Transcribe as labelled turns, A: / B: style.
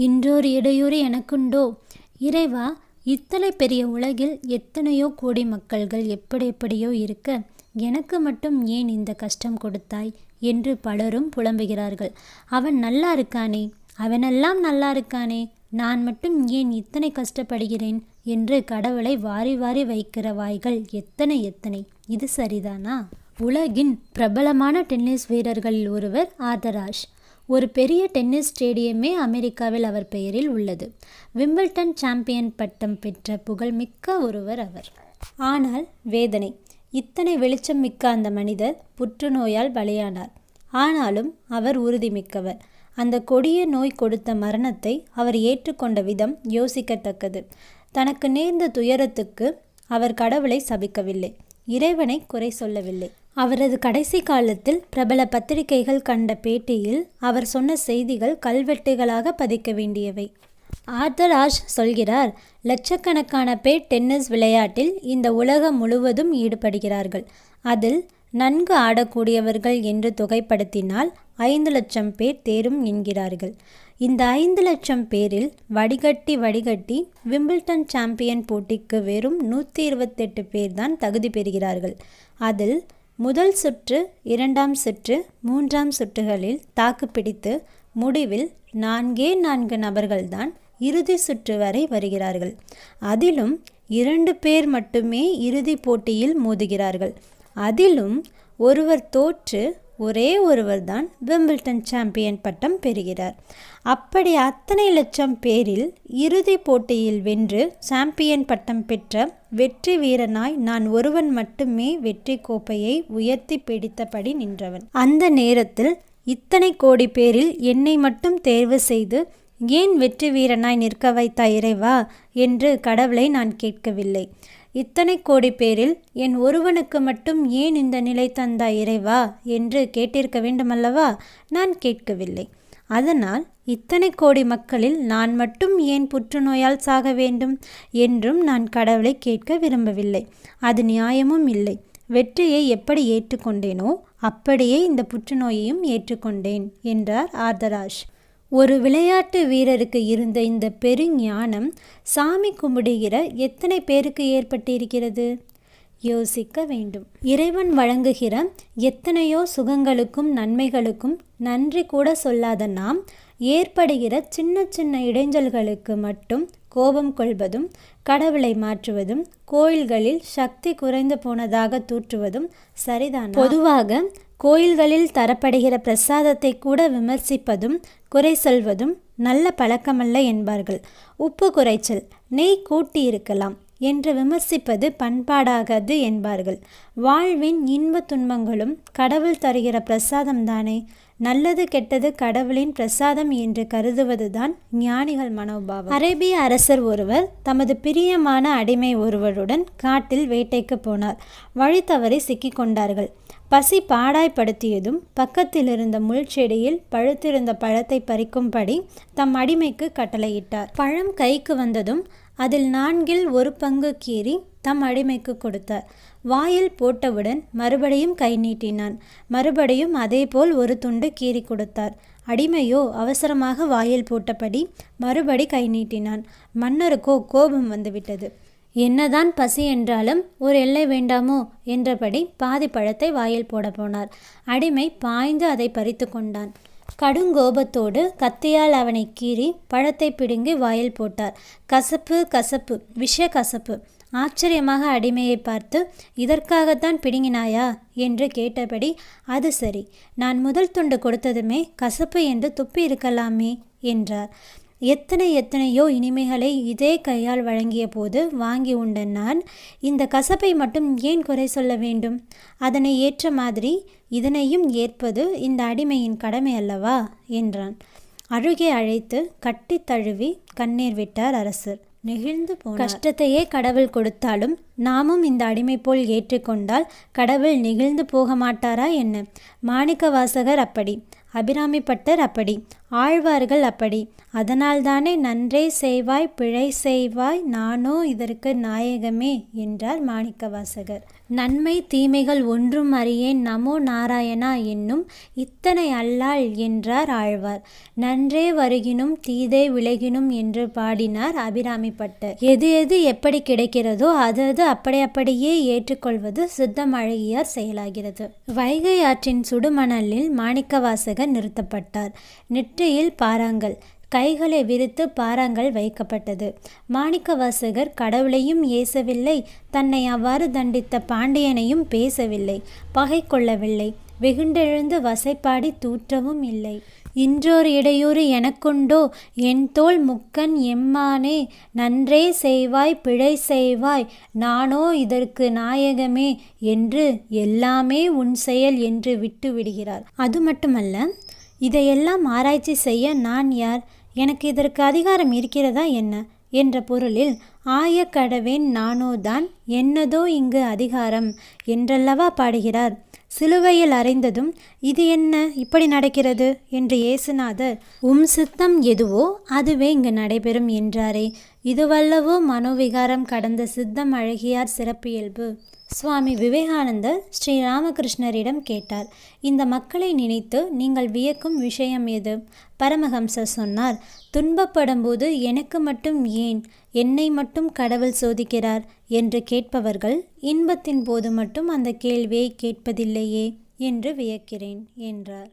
A: இன்றொரு இடையூறு எனக்குண்டோ? இறைவா இத்தனை பெரிய உலகில் எத்தனையோ கோடி மக்கள்கள் எப்படி எப்படியோ இருக்க எனக்கு மட்டும் ஏன் இந்த கஷ்டம் கொடுத்தாய்? என்று பலரும் புலம்புகிறார்கள். அவன் நல்லா இருக்கானே? அவனெல்லாம் நல்லா இருக்கானே? நான் மட்டும் ஏன் இத்தனை கஷ்டப்படுகிறேன்? என்று கடவுளை வாரி வாரி வைக்கிற வாய்கள் எத்தனை எத்தனை? இது சரிதானா? உலகின் பிரபலமான டென்னிஸ் வீரர்களில் ஒருவர் ஆதராஷ். ஒரு பெரிய டென்னிஸ் ஸ்டேடியமே அமெரிக்காவில் அவர் பெயரில் உள்ளது. விம்பிள்டன் சாம்பியன் பட்டம் பெற்ற புகழ்மிக்க ஒருவர் அவர். ஆனால் வேதனை. இத்தனை வெளிச்சம் மிக்க அந்த மனிதர் புற்றுநோயால் பலியானார். ஆனாலும் அவர் உறுதிமிக்கவர். அந்த கொடிய நோய் கொடுத்த மரணத்தை அவர் ஏற்றுக்கொண்ட விதம் யோசிக்கத்தக்கது. தனக்கு நேர்ந்த துயரத்துக்கு அவர் கடவுளை சபிக்கவில்லை. இறைவனை குறை சொல்லவில்லை. அவரது கடைசி காலத்தில் பிரபல பத்திரிகைகள் கண்ட பேட்டியில் அவர் சொன்ன செய்திகள் கல்வெட்டுகளாக பதிக்க வேண்டியவை. ஆர்தர் ஆஷ் சொல்கிறார் லட்சக்கணக்கான பேர் டென்னிஸ் விளையாட்டில் இந்த உலகம் முழுவதும் ஈடுபடுகிறார்கள். அதில் நன்கு ஆடக்கூடியவர்கள் என்று தொகைப்படுத்தினால் ஐந்து லட்சம் பேர் தேரும் என்கிறார்கள். இந்த ஐந்து லட்சம் பேரில் வடிகட்டி வடிகட்டி விம்பிள்டன் சாம்பியன் போட்டிக்கு வெறும் நூற்றி இருபத்தெட்டு பேர் தான் தகுதி பெறுகிறார்கள். அதில் முதல் சுற்று இரண்டாம் சுற்று மூன்றாம் சுற்றுகளில் தாக்குப்பிடித்து முடிவில் நான்கே நான்கு நபர்கள்தான் இறுதி சுற்று வரை வருகிறார்கள். அதிலும் இரண்டு பேர் மட்டுமே இறுதி போட்டியில் மோதுகிறார்கள். அதிலும் ஒருவர் தோற்று ஒரே ஒருவர் தான் விம்பிள்டன் சாம்பியன் பட்டம் பெறுகிறார். அப்படி அத்தனை லட்சம் பேரில் இறுதி போட்டியில் வென்று சாம்பியன் பட்டம் பெற்ற வெற்றி வீரனாய் நான் ஒருவன் மட்டுமே வெற்றி கோப்பையை உயர்த்தி பிடித்தபடி நின்றவன். அந்த நேரத்தில் இத்தனை கோடி பேரில் என்னை மட்டும் தேர்வு செய்து ஏன் வெற்றி வீரனாய் நிற்க வைத்தாய் இறைவா? என்று கடவுளை நான் கேட்கவில்லை. இத்தனை கோடி பேரில் என் ஒருவனுக்கு மட்டும் ஏன் இந்த நிலை தந்தாய் இறைவா என்று கேட்டிருக்க வேண்டுமல்லவா? நான் கேட்கவில்லை. அதனால் இத்தனை கோடி மக்களில் நான் மட்டும் ஏன் புற்றுநோயால் சாக வேண்டும் என்றும் நான் கடவுளை கேட்க விரும்பவில்லை. அது நியாயமும் இல்லை. வெற்றியை எப்படி ஏற்றுக்கொண்டேனோ அப்படியே இந்த புற்றுநோயையும் ஏற்றுக்கொண்டேன் என்றார் ஆர்தராஷ் ஒரு விளையாட்டு வீரருக்கு இருந்த இந்த பெருஞானம் சாமி கும்பிடுகிற எத்தனை பேருக்கு ஏற்பட்டிருக்கிறது? யோசிக்க வேண்டும். இறைவன் வழங்குகிற எத்தனையோ சுகங்களுக்கும் நன்மைகளுக்கும் நன்றி கூட சொல்லாத நாம் ஏற்படுகிற சின்ன சின்ன இடைஞ்சல்களுக்கு மட்டும் கோபம் கொள்வதும் கடவுளை மாற்றுவதும் கோயில்களில் சக்தி குறைந்து போனதாக தூற்றுவதும் சரிதான்? பொதுவாக கோயில்களில் தரப்படுகிற பிரசாதத்தை கூட விமர்சிப்பதும் குறை சொல்வதும் நல்ல பழக்கமல்ல என்பார்கள். உப்பு குறைச்சல். நெய் கூட்டி இருக்கலாம் என்று விமர்சிப்பது பண்பாடாகாது என்பார்கள். வாழ்வின் இன்ப துன்பங்களும் கடவுள் தருகிற பிரசாதம் தானே. நல்லது கெட்டது கடவுளின் பிரசாதம் என்று கருதுவதுதான் ஞானிகள் மனோபாவம். அரேபிய அரசர் ஒருவர் தமது பிரியமான அடிமை ஒருவருடன் காட்டில் வேட்டைக்கு போனார். வழி தவறி சிக்கிக்கொண்டார்கள். பசி பாடாய்ப்படுத்தியதும் பக்கத்தில் இருந்த முள் செடியில் பழுத்திருந்த பழத்தை பறிக்கும்படி தம் அடிமைக்கு கட்டளையிட்டார். பழம் கைக்கு வந்ததும் அதில் நான்கில் ஒரு பங்கு கீறி தம் அடிமைக்கு கொடுத்தார். வாயில் போட்டவுடன் மறுபடியும் கை நீட்டினான். மறுபடியும் அதேபோல் ஒரு துண்டு கீறி கொடுத்தார். அடிமையோ அவசரமாக வாயில் போட்டபடி மறுபடி கை நீட்டினான். மன்னருக்கோ கோபம் வந்துவிட்டது. என்னதான் பசி என்றாலும் ஒரு எல்லை வேண்டாமோ? என்றபடி பாதி பழத்தை வாயில் போட போனார். அடிமை பாய்ந்து அதை பறித்து கொண்டான். கடுங்கோபத்தோடு கத்தியால் அவனை கீறி பழத்தை பிடுங்கி வாயில் போட்டார். கசப்பு கசப்பு விஷ கசப்பு. ஆச்சரியமாக அடிமையை பார்த்து இதற்காகத்தான் பிடுங்கினாயா? என்று கேட்டபடி அது சரி. நான் முதல் துண்டு கொடுத்ததுமே கசப்பு என்று துப்பி இருக்கலாமே என்றார். எத்தனை எத்தனையோ இனிமைகளை இதே கையால் வழங்கிய போது வாங்கி உண்ட நான் இந்த கசப்பை மட்டும் ஏன் குறை சொல்ல வேண்டும்? அதனை ஏற்ற மாதிரி இதனையும் ஏற்பது இந்த அடிமையின் கடமை அல்லவா? என்றான். அழுகே அழைத்து கட்டி தழுவி கண்ணீர் விட்டார் அரசர். நெகிழ்ந்து கஷ்டத்தையே கடவுள் கொடுத்தாலும் நாமும் இந்த அடிமை போல் ஏற்றுக்கொண்டால் கடவுள் நெகிழ்ந்து போக மாட்டாரா என்ன? மாணிக்க வாசகர் அப்படி அபிராமிப்பட்டர் அப்படி ஆழ்வார்கள் அப்படி. அதனால்தானே நன்றே செய்வாய் பிழை செய்வாய் நானோ இதற்கு நாயகமே என்றார் மாணிக்கவாசகர். நன்மை தீமைகள் ஒன்றும் அறியேன் நமோ நாராயணா என்னும் இத்தனை அல்லாள் என்றார் ஆழ்வார். நன்றே வருகினும் தீதே விலகினும் என்று பாடினார் அபிராமி எது எது எப்படி கிடைக்கிறதோ அது அது அப்படி அப்படியே ஏற்றுக்கொள்வது சித்தமழகியார் செயலாகிறது. வைகை ஆற்றின் சுடுமணலில் மாணிக்கவாசகர் நிறுத்தப்பட்டார். நெற்றியில் பாறாங்கல் கைகளை விரித்து பாறாங்கல் வைக்கப்பட்டது. மாணிக்கவாசகர் கடவுளையும் ஏசவில்லை தன்னை அவ்வாறு தண்டித்த பாண்டியனையும் பேசவில்லை பகை கொள்ளவில்லை வெகுண்டெழுந்து வசைப்பாடி தூற்றவும் இல்லை. இன்றோர் இடையூறு எனக்குண்டோ? என் தோல் முக்கன் எம்மானே? நன்றே செய்வாய் பிழை செய்வாய் நானோ இதற்கு நாயகமே என்று எல்லாமே உன் செயல் என்று விட்டு விடுகிறார் அது மட்டுமல்ல இதையெல்லாம் ஆராய்ச்சி செய்ய நான் யார்? எனக்கு இதற்கு அதிகாரம் இருக்கிறதா என்ன? என்ற பொருளில் ஆயக்கடவேன் நானோதான் என்னதோ இங்கு அதிகாரம் என்றல்லவா பாடுகிறார். சிலுவையில் அறைந்ததும் இது என்ன? இப்படி நடக்கிறது? என்று இயேசுநாதர் உம் சித்தம் எதுவோ அதுவே இங்கு நடைபெறும் என்றாரே. இதுவல்லவோ மனோவிகாரம் கடந்த சித்தம் அழகியார் சிறப்பியல்பு சுவாமி விவேகானந்தர் ஸ்ரீ ராமகிருஷ்ணரிடம் கேட்டார் இந்த மக்களை நினைத்து நீங்கள் வியக்கும் விஷயம் எது? பரமஹம்சர் சொன்னார் துன்பப்படும் போது எனக்கு மட்டும் ஏன்? என்னை மட்டும் கடவுள் சோதிக்கிறார் என்று கே கேட்பவர்கள் இன்பத்தின் போது மட்டும் அந்த கேள்வியை கேட்பதில்லையே என்று வியக்கிறேன் என்றார்.